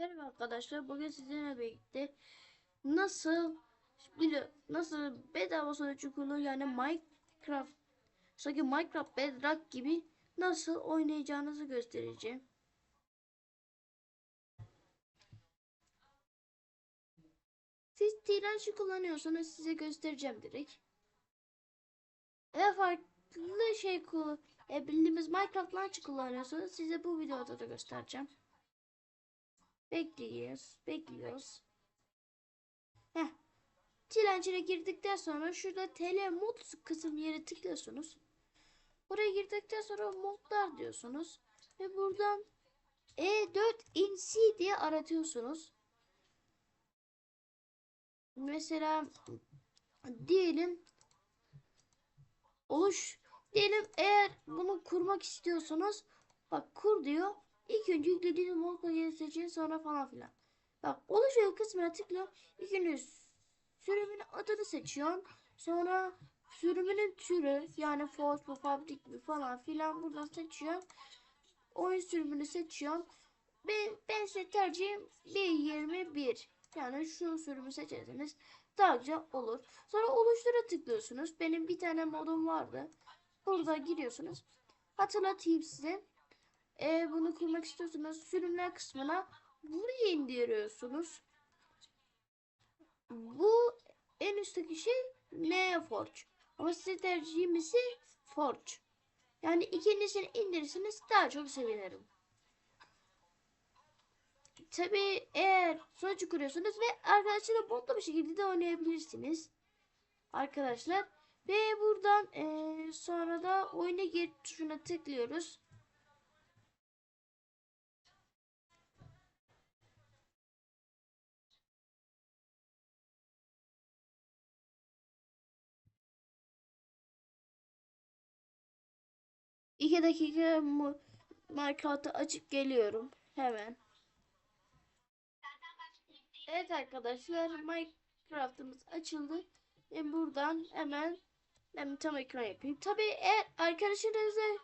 Merhaba arkadaşlar. Bugün sizinle birlikte nasıl nasıl bedava sonucu kurulur yani Minecraft sanki Minecraft Bedrock gibi nasıl oynayacağınızı göstereceğim. Siz direnci kullanıyorsanız size göstereceğim direkt. Eğer farklı şey kullan e, bildiğimiz Minecraft Launcher kullanıyorsanız size bu videoda da göstereceğim. Bekliyoruz. Bekliyoruz. Heh. Dilencine girdikten sonra şurada TL mod kısım yeri tıklıyorsunuz. Buraya girdikten sonra modlar diyorsunuz. Ve buradan E4 in C diye aratıyorsunuz. Mesela diyelim oluş diyelim eğer bunu kurmak istiyorsanız bak kur diyor. İlk önce yüklediğiniz mod paketi seçin sonra falan filan. Bak oluşuyor kısmına tıkla. İlk önce sürümün adını seçiyorsun. Sonra sürümünün türü yani Forge bu Public mi falan filan buradan seçiyorsun. Oyun sürümünü seçiyorsun. Ben, ben size tercihim 1.21. Yani şu sürümü seçerseniz daha güzel olur. Sonra oluştura tıklıyorsunuz. Benim bir tane modum vardı. Burada giriyorsunuz. Hatırlatayım size. Eğer bunu kurmak istiyorsanız sürümler kısmına buraya indiriyorsunuz. Bu en üstteki şey ne Forge. Ama size tercihim ise Forge. Yani ikincisini indirirseniz daha çok sevinirim. Tabi eğer sonucu kuruyorsunuz ve arkadaşlarla botla bir şekilde de oynayabilirsiniz. Arkadaşlar. Ve buradan eee, sonra da oyuna gir tuşuna tıklıyoruz. İki dakika mu- Minecraft'ı açıp geliyorum. Hemen. Evet arkadaşlar Minecraft'ımız açıldı. Ve buradan hemen ben tam ekran yapayım. Tabii eğer arkadaşlarınıza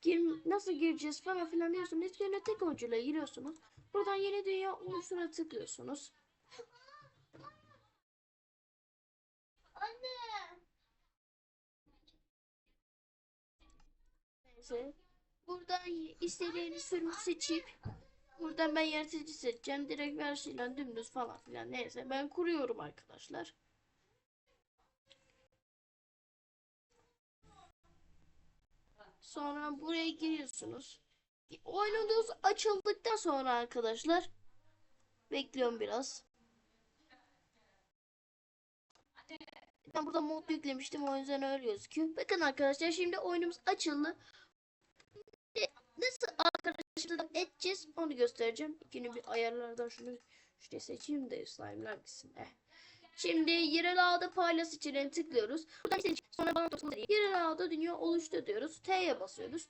gir, nasıl gireceğiz falan filan diyorsunuz. Önce tek oyuncuyla giriyorsunuz. Buradan yeni dünya oluşuna tıklıyorsunuz. Neyse. Buradan istediğiniz sürümü seçip buradan ben yaratıcı seçeceğim. Direkt versiyondan dümdüz falan filan. Neyse ben kuruyorum arkadaşlar. Sonra buraya giriyorsunuz. Oyununuz açıldıktan sonra arkadaşlar bekliyorum biraz. Ben burada mod yüklemiştim o yüzden öyle gözüküyor. Bakın arkadaşlar şimdi oyunumuz açıldı. Nasıl arkadaşlarla edeceğiz onu göstereceğim. Yine bir ayarlardan şunu şuraya seçeyim de slime'lar gitsin. Eh. Şimdi yerel ağda paylaş seçeneğine tıklıyoruz. Buradan seç sonra bana dokunma diye. Yerel ağda dünya oluştu diyoruz. T'ye basıyoruz.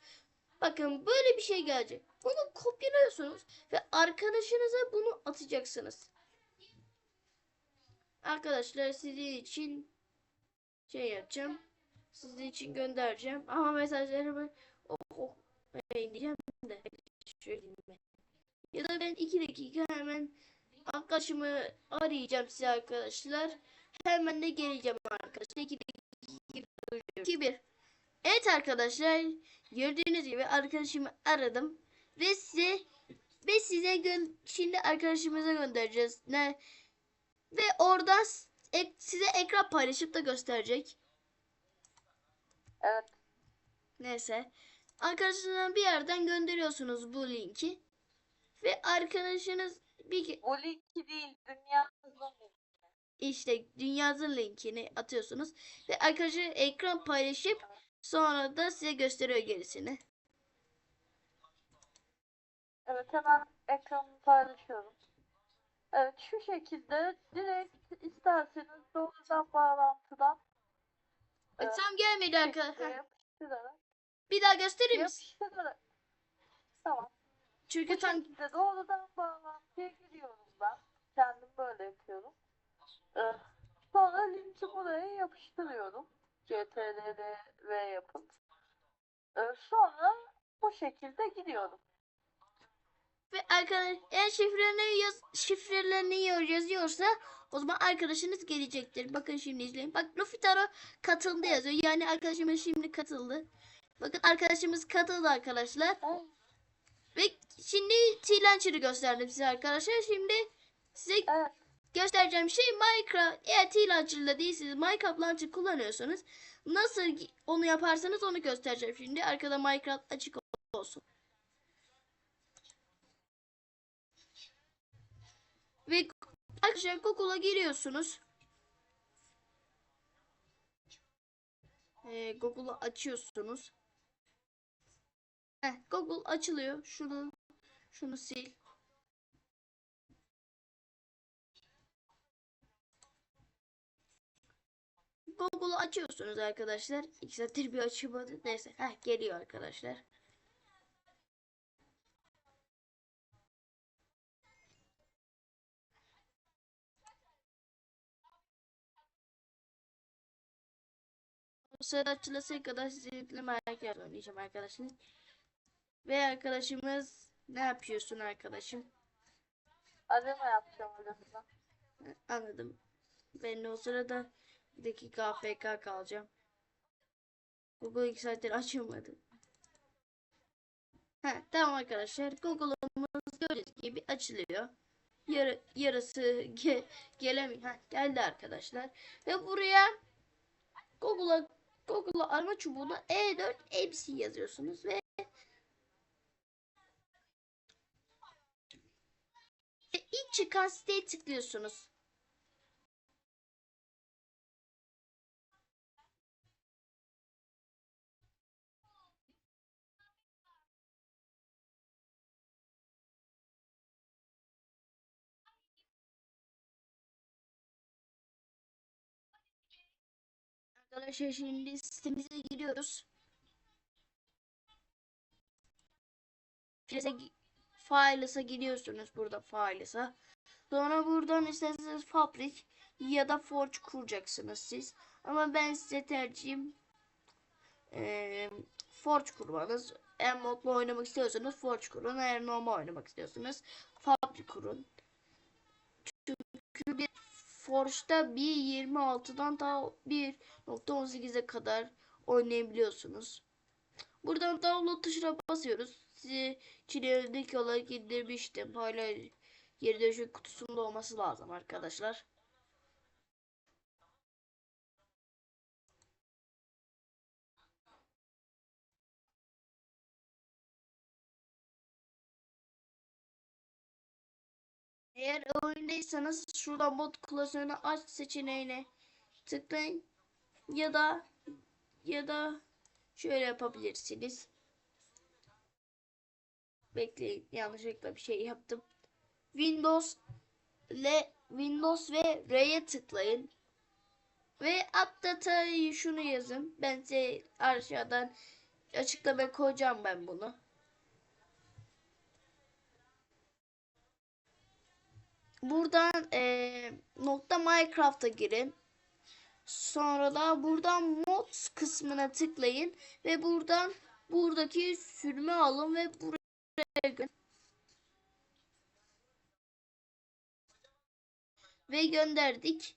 Bakın böyle bir şey gelecek. Bunu kopyalıyorsunuz ve arkadaşınıza bunu atacaksınız. Arkadaşlar sizin için şey yapacağım. Sizin için göndereceğim. Ama mesajlarımı diyeceğim de şöyle. Ya da ben iki dakika hemen arkadaşımı arayacağım size arkadaşlar. Hemen de geleceğim arkadaşlar. İki dakika iki bir. Evet arkadaşlar gördüğünüz gibi arkadaşımı aradım ve size ve size şimdi arkadaşımıza göndereceğiz. Ne ve oradan s- ek- size ekran paylaşıp da gösterecek. Evet. Neyse. Arkadaşınızdan bir yerden gönderiyorsunuz bu linki. Ve arkadaşınız bir Bu linki değil, dünya hızlı işte dünyanın linkini atıyorsunuz. Ve arkadaşı ekran paylaşıp sonra da size gösteriyor gerisini. Evet, hemen ekranımı paylaşıyorum. Evet, şu şekilde direkt isterseniz doğrudan bağlantıdan E, tam gelmedi arkadaşlar. Bir daha gösterir misin? yapıştırarak. Tamam. Çünkü Bu tam şekilde doğrudan bağlantıya giriyorum ben. Kendim böyle yapıyorum. Ee, sonra linki buraya yapıştırıyorum. CTRL-V yapıp. Ee, sonra bu şekilde gidiyorum. Ve arkadaş eğer şifrelerini, yaz, şifrelerini yazıyorsa o zaman arkadaşınız gelecektir. Bakın şimdi izleyin. Bak Lufitaro katıldı yazıyor. Yani arkadaşımız şimdi katıldı. Bakın arkadaşımız katıldı arkadaşlar. Ay, Ve şimdi T-Launcher'ı gösterdim size arkadaşlar. Şimdi size göstereceğim şey Minecraft. Eğer T-Launcher'la değilsiniz Minecraft Launcher kullanıyorsanız nasıl onu yaparsanız onu göstereceğim şimdi. Arkada Minecraft açık olsun. Ve arkadaşlar Google'a giriyorsunuz. Ee, Google'u açıyorsunuz. Heh, Google açılıyor. Şunu şunu sil. Google'u açıyorsunuz arkadaşlar. İki saattir bir açılmadı. Neyse. Heh, geliyor arkadaşlar. O sırada açılası kadar sizinle merak oynayacağım arkadaşlar. Ve arkadaşımız ne yapıyorsun arkadaşım? Arena yapacağım arasında. Heh, Anladım. Ben de o sırada bir dakika AFK kalacağım. Google iki saattir açılmadı. Ha, tamam arkadaşlar. Google'ımız gördüğünüz gibi açılıyor. Yarı, yarısı ge, gelemiyor. Ha, geldi arkadaşlar. Ve buraya Google'a Google'a arama çubuğuna E4 MC yazıyorsunuz ve ve ilk çıkan siteye tıklıyorsunuz. Arkadaşlar şimdi sitemize giriyoruz. Files'e Files'a giriyorsunuz burada Files'a. Sonra buradan isterseniz fabrik ya da forge kuracaksınız siz. Ama ben size tercihim eee forge kurmanız. Eğer modlu oynamak istiyorsanız forge kurun. Eğer normal oynamak istiyorsanız fabrik kurun. Çünkü bir Forge'da 1.26'dan ta 1.18'e kadar oynayabiliyorsunuz. Buradan download tuşuna basıyoruz. Size çilelik olarak indirmiştim. Hala geri dönüşüm kutusunda olması lazım arkadaşlar. Eğer oyundaysanız şuradan mod klasörünü aç seçeneğine tıklayın ya da ya da şöyle yapabilirsiniz. Bekleyin yanlışlıkla bir şey yaptım. Windows ile Windows ve R'ye tıklayın. Ve update'ı şunu yazın. Ben size aşağıdan açıklamaya koyacağım ben bunu. Buradan eee, nokta Minecraft'a girin. Sonra da buradan mods kısmına tıklayın ve buradan buradaki sürümü alın ve buraya gö- ve gönderdik.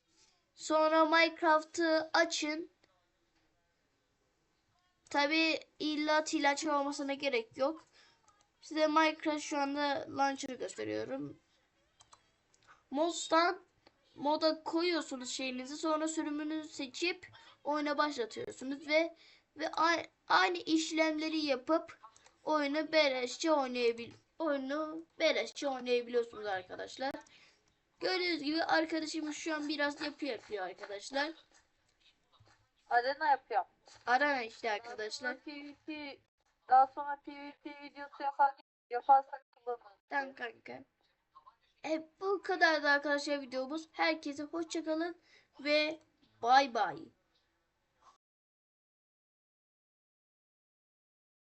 Sonra Minecraft'ı açın. Tabi illa tilaçır olmasına gerek yok. Size Minecraft şu anda launcher'ı gösteriyorum. Mods'tan moda koyuyorsunuz şeyinizi sonra sürümünü seçip oyuna başlatıyorsunuz ve ve aynı işlemleri yapıp oyunu beleşçe oynayabil oyunu beleşçe oynayabiliyorsunuz arkadaşlar. Gördüğünüz gibi arkadaşımız şu an biraz yapı yapıyor arkadaşlar. Arena yapıyorum. Arana işte arkadaşlar. Daha PvP, daha sonra PvP videosu yapar, yaparsak kullanırız. Tamam kanka. E, bu kadar da arkadaşlar videomuz. Herkese hoşçakalın ve bay bay.